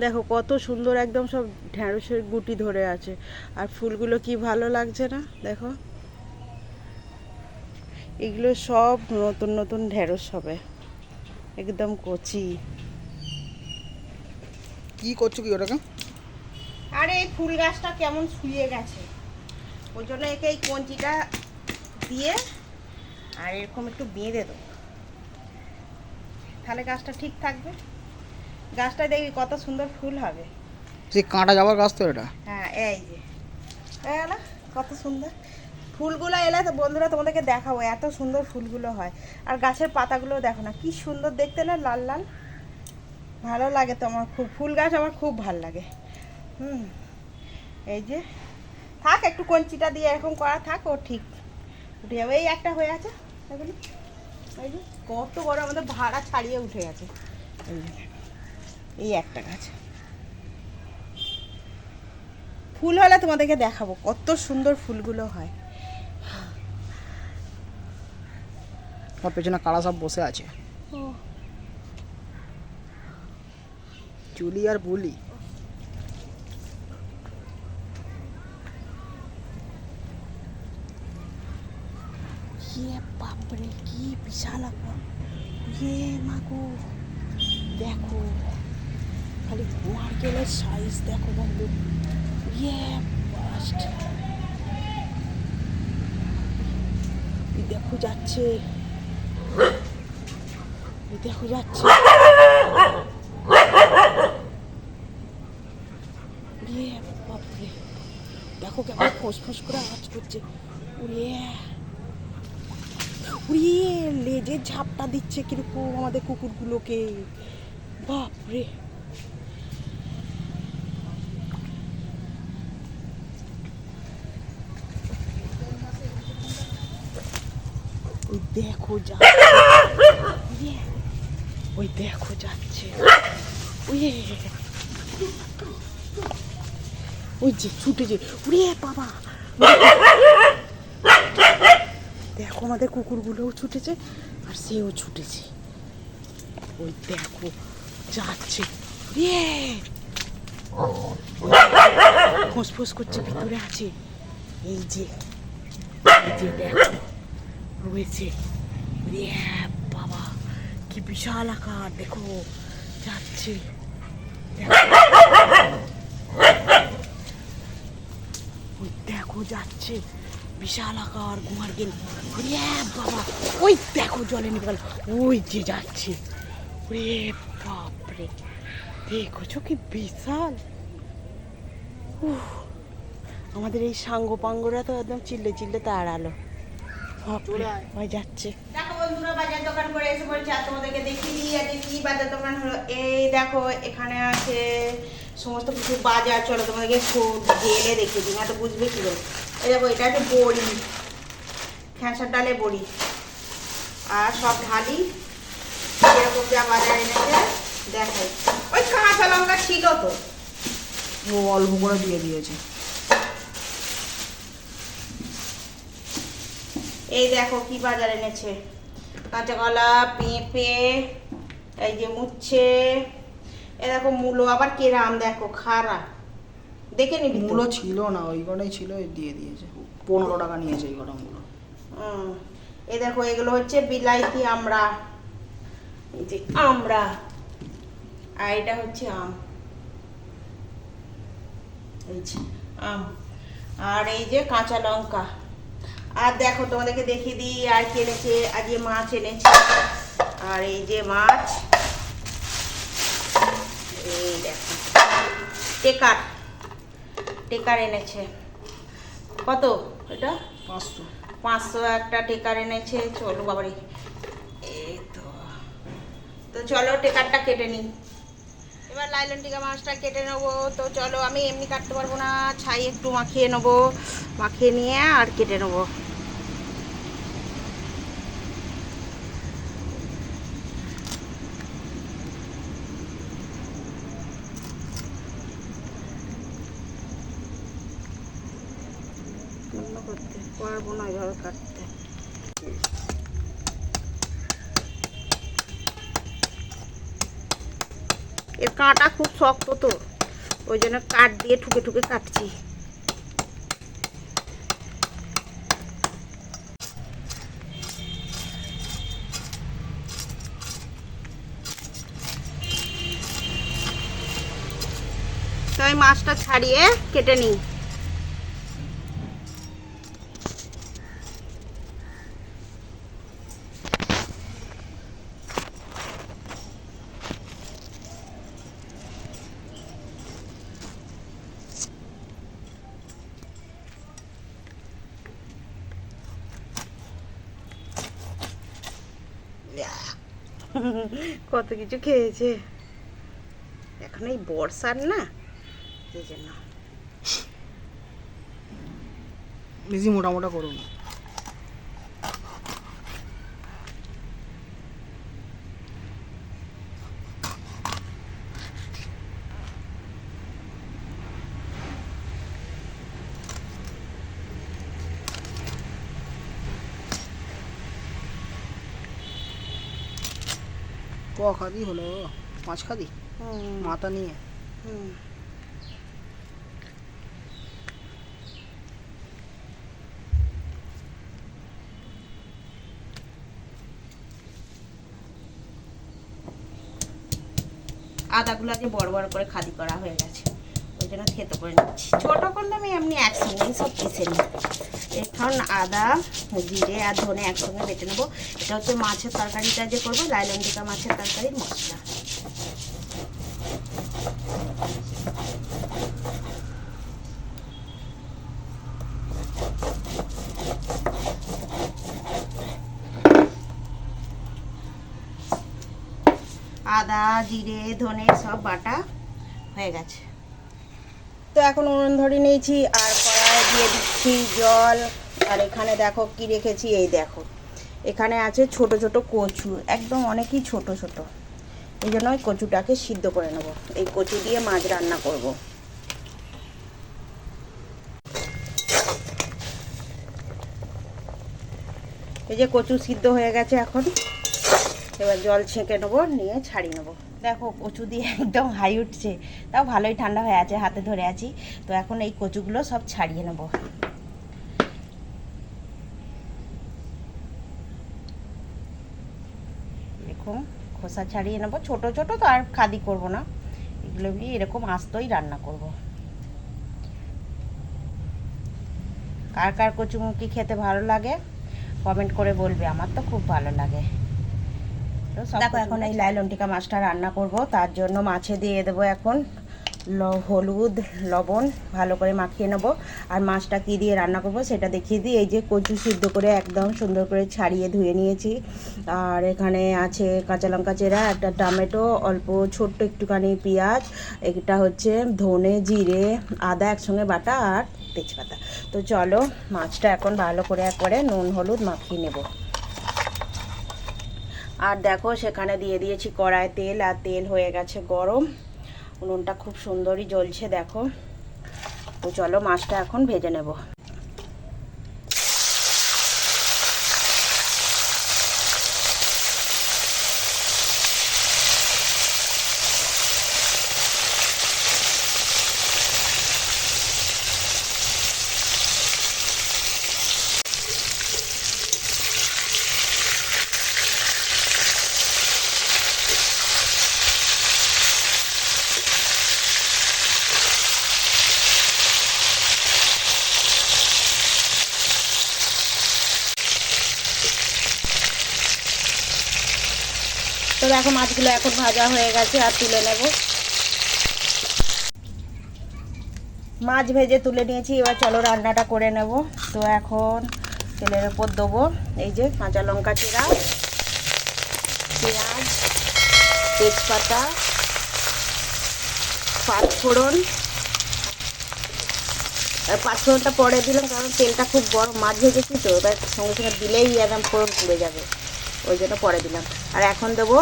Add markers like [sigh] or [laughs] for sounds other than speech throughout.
দেখো কত সুন্দর একদম সব ঢ্যাঁড়সের গুটি ধরে আছে। আর ফুলগুলো কি ভালো লাগছে না? দেখো। এগুলো সব নতুন নতুন ঢ্যাঁড়স হবে। একদম কচি। কি করছ কি ওটাকে? আরে এই ফুল গাছটা কেমন শুয়ে গেছে। ওই জন্য একে এই কঞ্চিটা দিয়ে আর এরকম একটু বেঁধে দেবো। তাহলে গাছটা ঠিক থাকবে। গাছটা দেখবি কত সুন্দর ফুল হবে। সে কাঁটা যাওয়ার গাছ তো এটা। হ্যাঁ এই যে। না কত সুন্দর। ফুলগুলো এলে তো বন্ধুরা তোমাদেরকে দেখাবো এত সুন্দর ফুলগুলো হয়। আর গাছের পাতাগুলো দেখো না কি সুন্দর দেখতে না লাল লাল। ভালো লাগে তো আমার খুব ফুল গাছ আমার খুব ভালো লাগে। হুম এই যে। থাক একটু কঞ্চিটা দিয়ে এরকম করা থাক ও ঠিক উঠে যাবে। এই একটা হয়ে আছে এগুলি। এই যে কত বড় আমাদের ভাড়া ছাড়িয়ে উঠে গেছে। এই যে, এই একটা গাছ। ফুল হলে তোমাদেরকে দেখাবো কত সুন্দর ফুলগুলো হয়। আমার পেছনে কারা সব বসে আছে? চুলি আর বুলি। ইয়ে বাপরে কি বিশাল আকার। ইয়ে মাগো দেখো। খালি নারকেলের সাইজ দেখো বন্ধু। দেখো যাচ্ছে। দেখো যাচ্ছে। বাপরে। দেখো কেমন ফোঁস করে আওয়াজ করছে। উড়ে উড়িয়ে লেজের ঝাপটা দিচ্ছে কীরকম আমাদের কুকুরগুলোকে। বাপরে ওই দেখো যাচ্ছে ইয়ে, ওই দেখো যাচ্ছে। ওই যে ছুটে যে উড়ে বাবা। দেখো আমাদের কুকুরগুলোও ছুটেছে আর সেও ছুটেছে। ওই দেখো যাচ্ছে। ইয়ে। ফোঁস করছে ভিতরে আছে। এই যে এই যে দেখো। রয়েছে। বাবা, কি বিশাল আকার, দেখো, যাচ্ছে। দেখো। যাচ্ছে। বিশাল আকার ঘুমার গেল। বাবা, ওই দেখো, জলে নিকাল ওই যে যাচ্ছে। ওরে বাপরে, দেখছ কি বিশাল? আমাদের এই সাঙ্গ পাঙ্গরা তো একদম চিল্লে চিল্লে তাড়ালো। ওই যাচ্ছে। দেখো বন্ধুরা বাজার দোকান করে এসে বলছি আর তোমাদেরকে দেখিয়ে দিই আজকে কি বাজার দোকান হলো এই দেখো এখানে আছে সমস্ত কিছু বাজার চলো তোমাদেরকে খুব গেলে দেখিয়ে দিই না তো বুঝবে কি এই দেখো এটা হচ্ছে বড়ি খেঁসার ডালে বড়ি। আর সব ঢালি যেরকম যা বাজার এনেছে দেখাই। ওই কাঁচা লঙ্কা ছিল তো। ও অল্প করে দিয়ে দিয়েছে। এই দেখো কি বাজার এনেছে। কাঁচা কলা পেঁপে এই যে মুচ্ছে এ দেখো মূলো আবার কেরাম দেখো খারা দেখে নিবি? মূলো ছিল না ওই কটাই ছিল দিয়ে দিয়েছে। পনেরো টাকা নিয়েছে এই কটা মূলো। এই দেখো এগুলো হচ্ছে বিলাইতি আমরা এই যে আমরা আর এটা হচ্ছে আম। এই যে আম। আর এই যে কাঁচা লঙ্কা। আর দেখো, তোমাদেরকে দেখিয়ে দিই আর কি এনেছে আজকে মাছ এনেছে। আর এই যে মাছ, এই দেখো। টেকার টেকার এনেছে। কত? এটা পাঁচশো। পাঁচশো একটা টেকার এনেছে। চলো বাবারে। এই তো। তো চলো টেকারটা কেটে নিই। এবার লাইলন টিকা মাছটা কেটে নেব। তো চলো, আমি এমনি কাটতে পারব না। ছাই একটু মাখিয়ে নেব। মাখিয়ে নিয়ে আর কেটে নেব। করতে, পারব না এভাবে কাটতে। এর কাঁটা খুব শক্ত তো, ওই জন্য কাঠ দিয়ে ঠুকে ঠুকে কাটছি। মাছটা ছাড়িয়ে কেটে নিই। কত কিছু খেয়েছে। এখন এই বর্ষার না এই জন্য বেশি মোটা মোটা করুন খাদি হলো পাঁচ খাদি মাথা নিয়ে। আদাগুলো যে বড় বড় করে খাদি করা হয়ে গেছে। জন্য খেতে করে নিচ্ছি ছোটো করলে আমি এমনি একসঙ্গেই সব পিসে নিই। এখন আদা, জিরে আর ধনে একসঙ্গে বেটে নেব। এটা হচ্ছে মাছের তরকারিটা যে করব লাইলন্ডিকা মাছের তরকারির মশলা। আদা, জিরে, ধনে সব বাটা হয়ে গেছে। তো এখন উনুন ধরে নিয়েছি আর কড়াই দিয়ে দিচ্ছি জল। আর এখানে দেখো কি রেখেছি, এই দেখো। এখানে আছে ছোট ছোট কচু, একদম অনেকই ছোট ছোট। এই জন্য ওই কচুটাকে সিদ্ধ করে নেব। এই কচু দিয়ে মাছ রান্না করব। এই যে কচু সিদ্ধ হয়ে গেছে এখন। এবার জল ছেঁকে নেব, নিয়ে ছাড়িয়ে নেব। দেখো কচু দিয়ে [laughs] একদম হাই উঠছে, তাও ভালোই ঠান্ডা হয়ে আছে, হাতে ধরে আছি। তো এখন এই কচুগুলো সব ছাড়িয়ে নেব। দেখুন খোসা ছাড়িয়ে নেব। ছোট ছোট তো আর খাদি করব না। এগুলো এরকম আস্তই রান্না করব। কার কার কচুমুখি খেতে ভালো লাগে, কমেন্ট করে বলবে। আমার তো খুব ভালো লাগে। দেখো এখন এই লাইলন্টিকা মাছটা রান্না করব। তার জন্য মাছে দিয়ে দেবো এখন ল- হলুদ লবণ ভালো করে মাখিয়ে নেব। আর মাছটা কী দিয়ে রান্না করব সেটা দেখিয়ে দিই। এই যে কচু সিদ্ধ করে একদম সুন্দর করে ছাড়িয়ে ধুয়ে নিয়েছি। আর এখানে আছে কাঁচা লঙ্কা চেরা একটা টমেটো অল্প ছোট্ট একটুখানি পেঁয়াজ এটা হচ্ছে ধনে জিরে আদা একসঙ্গে বাটা আর তেজপাতা। তো চলো মাছটা এখন ভালো করে একবারে নুন হলুদ মাখিয়ে নেব। আর দেখো, সেখানে দিয়ে দিয়েছি কড়ায় তেল, আর তেল হয়ে গেছে গরম। উনুনটা খুব সুন্দরই জ্বলছে, দেখো। তো চলো, মাছটা এখন ভেজে নেব। দেখো মাছগুলো এখন ভাজা হয়ে গেছে, আর তুলে নেব। মাছ ভেজে তুলে নিয়েছি, এবার চলো রান্নাটা করে নেব। তো এখন তেলের ওপর দেবো, এই যে কাঁচা লঙ্কা চিরা, পেঁয়াজ, তেজপাতা, পাঁচফোড়ন। পাঁচফোড়নটা পরে দিলাম, কারণ তেলটা খুব গরম, মাছ ভেজেছি তো, এবার সঙ্গে সঙ্গে দিলেই একদম ফোড়ন পুড়ে যাবে। ওই জন্য পরে দিলাম। আর এখন দেবো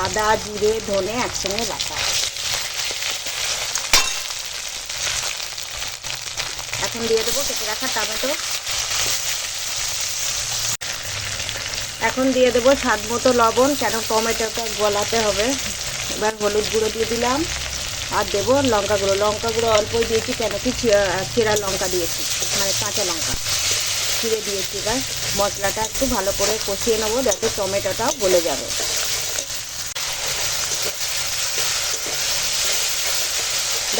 আদা, জিরে, ধনে একসঙ্গে বাটা এখন দিয়ে দেবো কেটে রাখা টমেটো। এখন দিয়ে দেবো স্বাদ মতো লবণ, কেন টমেটোটা গলাতে হবে। এবার হলুদ গুঁড়ো দিয়ে দিলাম। আর দেবো লঙ্কা গুঁড়ো। লঙ্কা গুঁড়ো অল্পই দিয়েছি, কেন কি চেরা লঙ্কা দিয়েছি মানে কাঁচা লঙ্কা। চিড়ে দিয়েছি এবার। মশলাটা একটু ভালো করে কষিয়ে নেব, যাতে টমেটোটাও গলে যাবে।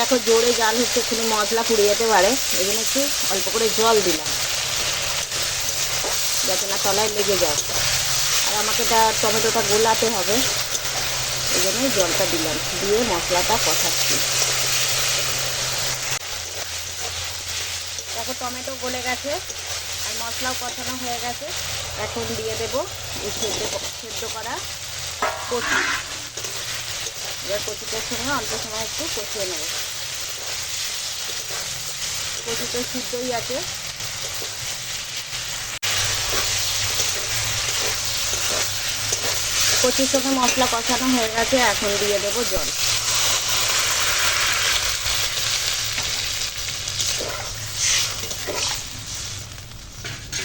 দেখো জোরে জাল হচ্ছে, এক্ষুনি মশলা পুড়ে যেতে পারে। এই জন্য একটু অল্প করে জল দিলাম। যাতে না তলায় লেগে যায়। আর আমাকে এটা টমেটোটা গোলাতে হবে। এই জন্যই জলটা দিলাম। দিয়ে মশলাটা কষাচ্ছি। দেখো টমেটো গলে গেছে। আর মশলাও কষানো হয়ে গেছে। এখন দিয়ে দেবো এই সেদ্ধ সেদ্ধ করা কচি। এবার কচিটার সঙ্গে অল্প সময় একটু কষিয়ে নেব। কচি সিদ্ধই আছে। কচির সঙ্গে মশলা কষানো হয়ে গেছে, এখন দিয়ে দেবো জল।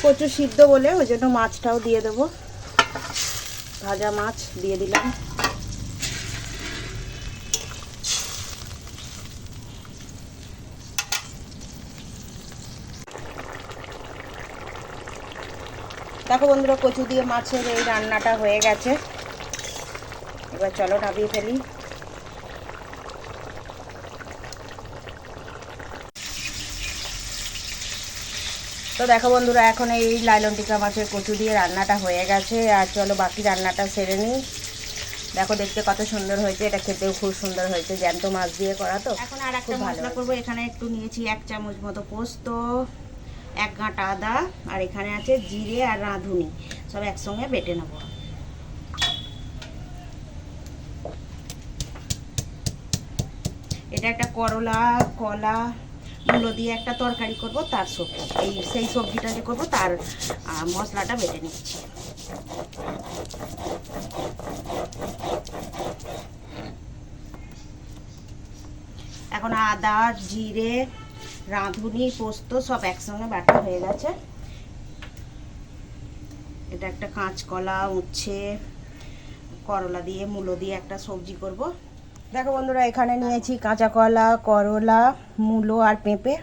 কচু সিদ্ধ বলে ওই জন্য মাছটাও দিয়ে দেবো। ভাজা মাছ দিয়ে দিলাম। দেখো বন্ধুরা কচু দিয়ে মাছের এই রান্নাটা হয়ে গেছে। এবার চলো নামিয়ে ফেলি। তো দেখো বন্ধুরা এখন এই লাইলন টিকা মাছের কচু দিয়ে রান্নাটা হয়ে গেছে। আর চলো বাকি রান্নাটা সেরে নিই। দেখো দেখতে কত সুন্দর হয়েছে এটা খেতেও খুব সুন্দর হয়েছে জ্যান্ত মাছ দিয়ে করা তো। এখন আর একটা মশলা করব এখানে একটু নিয়েছি এক চামচ মতো পোস্ত। এক গাঁটা আদা, আর এখানে আছে জিরে আর রাঁধুনি। সব একসঙ্গে বেটে নেব। এটা একটা করলা, কলা, মূলো দিয়ে একটা তরকারি করব, তার সবজি। এই সেই সবজিটা যে করব, তার মশলাটা বেটে নিচ্ছি। এখন আদা, জিরে রাঁধুনি, পোস্ত সব একসঙ্গে বাটা হয়ে গেছে। এটা একটা কাঁচকলা, উচ্ছে, করলা দিয়ে, মূলো দিয়ে একটা সবজি করব। দেখো বন্ধুরা, এখানে নিয়েছি কাঁচা কলা করলা, মূলো আর পেঁপে।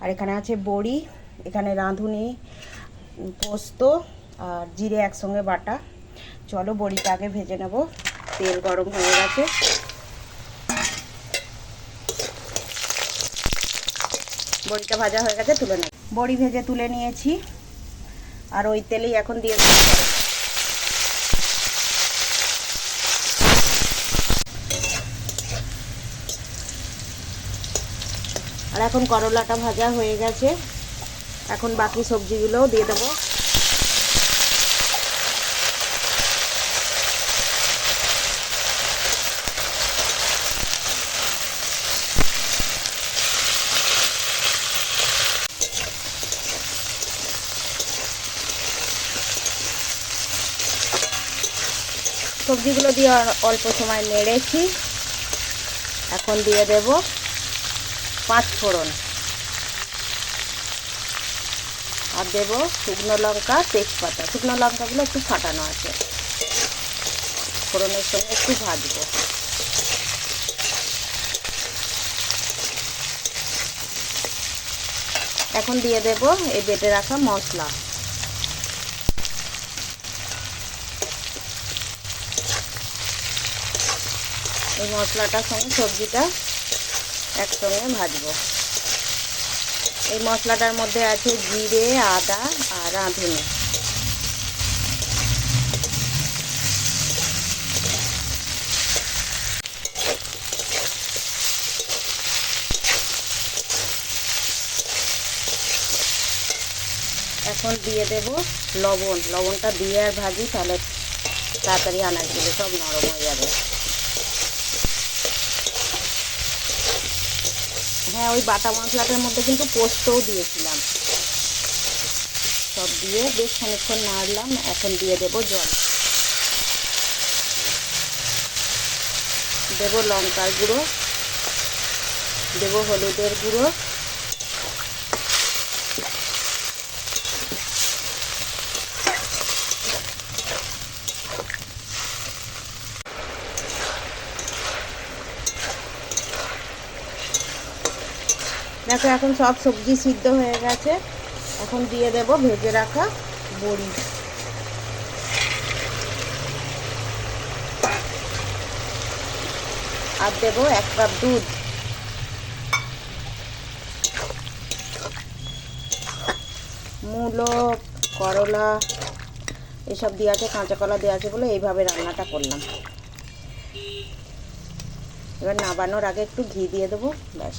আর এখানে আছে বড়ি, এখানে রাঁধুনি, পোস্ত আর জিরে একসঙ্গে বাটা। চলো বড়িটা আগে ভেজে নেব। তেল গরম হয়ে গেছে। বড়িটা ভাজা হয়ে গেছে, তুলে নেব। বড়ি ভেজে তুলে নিয়েছি। আর ওই তেলেই এখন দিয়ে দিচ্ছি আর এখন করলাটা ভাজা হয়ে গেছে। এখন বাকি সবজিগুলোও দিয়ে দেবো। সবজিগুলো দিয়ে অল্প সময় নেড়েছি। এখন দিয়ে দেব পাঁচ ফোড়ন। আর দেবো শুকনো লঙ্কা, তেজপাতা। শুকনো লঙ্কাগুলো একটু ফাটানো আছে। ফোড়নের সঙ্গে একটু ভাজবো। এখন দিয়ে দেব এই বেটে রাখা মশলা। এই মশলাটার সঙ্গে সবজিটা একসঙ্গে ভাজবো। এই মশলাটার মধ্যে আছে জিরে, আদা আর রাঁধুনি। এখন দিয়ে দেব লবণ। লবণটা দিয়ে আর ভাজি, তাহলে তাড়াতাড়ি আনাজগুলো সব নরম হয়ে যাবে। হ্যাঁ ওই বাটা মশলাটার মধ্যে কিন্তু পোস্তও দিয়েছিলাম। সব দিয়ে বেশ খানিক্ষণ নাড়লাম, এখন দিয়ে দেব জল। দেব লঙ্কার গুঁড়ো, দেব হলুদের গুঁড়ো। দেখো, এখন সব সবজি সিদ্ধ হয়ে গেছে। এখন দিয়ে দেব ভেজে রাখা বড়ি। আর দেব এক কাপ দুধ। মূলো, করলা, এসব দিয়ে আছে কাঁচা কলা দেওয়া আছে বলে এইভাবে রান্নাটা করলাম। এবার নাবানোর আগে একটু ঘি দিয়ে দেবো, ব্যাস।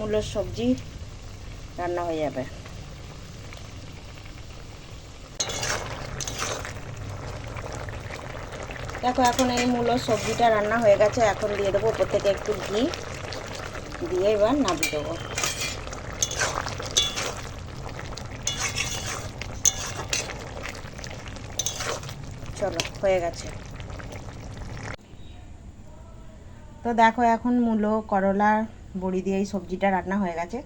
মূলোর সবজি রান্না হয়ে যাবে। দেখো, এখন এই মূলো সবজিটা রান্না হয়ে গেছে। এখন দিয়ে দেবো ওপর থেকে একটু ঘি। দিয়ে এবার নামিয়ে দেবো। চলো, হয়ে গেছে। তো দেখো, এখন মূলো করলা বড়ি দিয়ে এই সবজিটা রান্না হয়ে গেছে।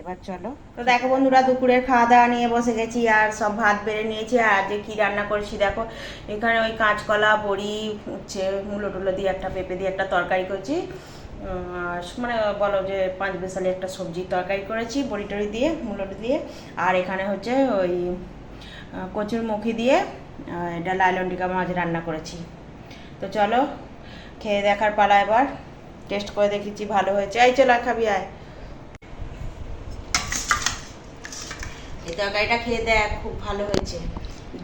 এবার চলো। তো দেখো বন্ধুরা, দুপুরের খাওয়া দাওয়া নিয়ে বসে গেছি আর সব ভাত বেড়ে নিয়েছি। আর যে কী রান্না করেছি দেখো, এখানে ওই কাঁচকলা, বড়ি, হচ্ছে মূলো টুলো দিয়ে একটা, পেঁপে দিয়ে একটা তরকারি করেছি। মানে বলো যে পাঁচ বেসালে একটা সবজির তরকারি করেছি, বড়ি টড়ি দিয়ে, মূলো দিয়ে। আর এখানে হচ্ছে ওই কচুর মুখি দিয়ে এটা লাইলন্ডিকা মাছ রান্না করেছি। তো চলো, খেয়ে দেখার পালা এবার। টেস্ট করে দেখেছি ভালো হয়েছে। এই চলো আর খাবি আয়। এই তরকারিটা খেয়ে দেখ খুব ভালো হয়েছে।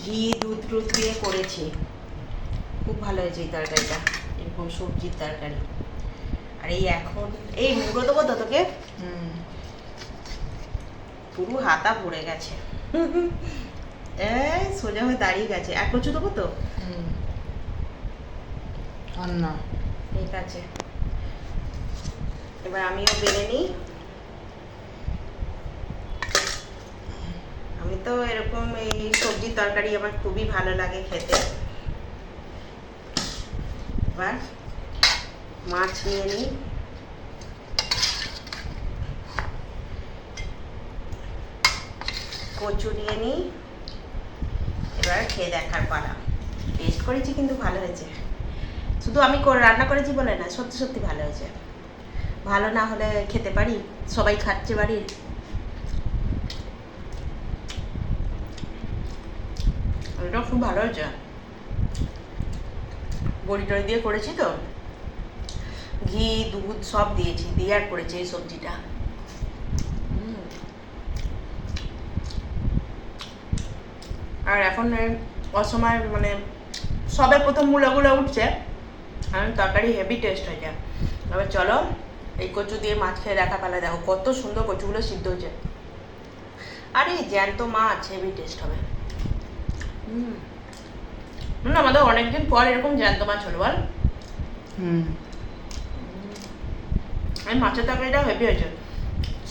ঘি দুধ টুধ দিয়ে করেছি। খুব ভালো হয়েছে এই তরকারিটা এরকম সবজির তরকারি। আর এই এখন এই মুড়ো দেবো তো তোকে? পুরো হাতা পড়ে গেছে। [laughs] এই সোজা হয়ে দাঁড়িয়ে গেছে। এক কচু দেবো তো? আর না ঠিক আছে। এবার আমিও বেলে নিই। আমি তো এরকম এই সবজির তরকারি আমার খুবই ভালো লাগে খেতে। এবার মাছ নিয়ে নিই। কচু নিয়ে নিই। এবার খেয়ে দেখার পালা। টেস্ট করেছি কিন্তু ভালো হয়েছে। শুধু আমি রান্না করেছি বলে না, সত্যি সত্যি ভালো হয়েছে। ভালো না হলে খেতে পারি? সবাই খাচ্ছে বাড়ির? এটা খুব ভালো হয়েছে। বড়ি টড়ি দিয়ে করেছি তো। ঘি, দুধ সব দিয়েছি, দিয়ে আর করেছি এই সবজিটা। আর এখন অসময় মানে সবে প্রথম মূলাগুলো উঠছে। আর তরকারি হেভি টেস্ট হয়ে যায়। তবে চলো এই কচু দিয়ে মাছ খেয়ে দেখা পেলে দেখো কত সুন্দর কচুগুলো সিদ্ধ হয়েছে। আর এই জ্যান্ত মাছ হেভি টেস্ট হবে। হুম। না আমাদের অনেকদিন পর এরকম জ্যান্ত মাছ হলো বল। হুম। এই মাছের তরকারিটা হেভি হয়েছে।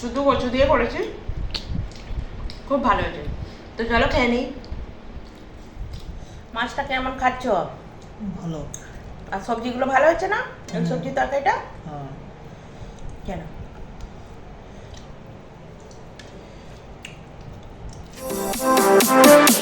শুধু কচু দিয়ে করেছি। খুব ভালো হয়েছে। তো চলো খেয়ে নিই মাছটা কেমন খাচ্ছ? ভালো। আর সবজিগুলো ভালো হয়েছে না। সবজির তরকারিটা? হ্যাঁ। কেন Thank you.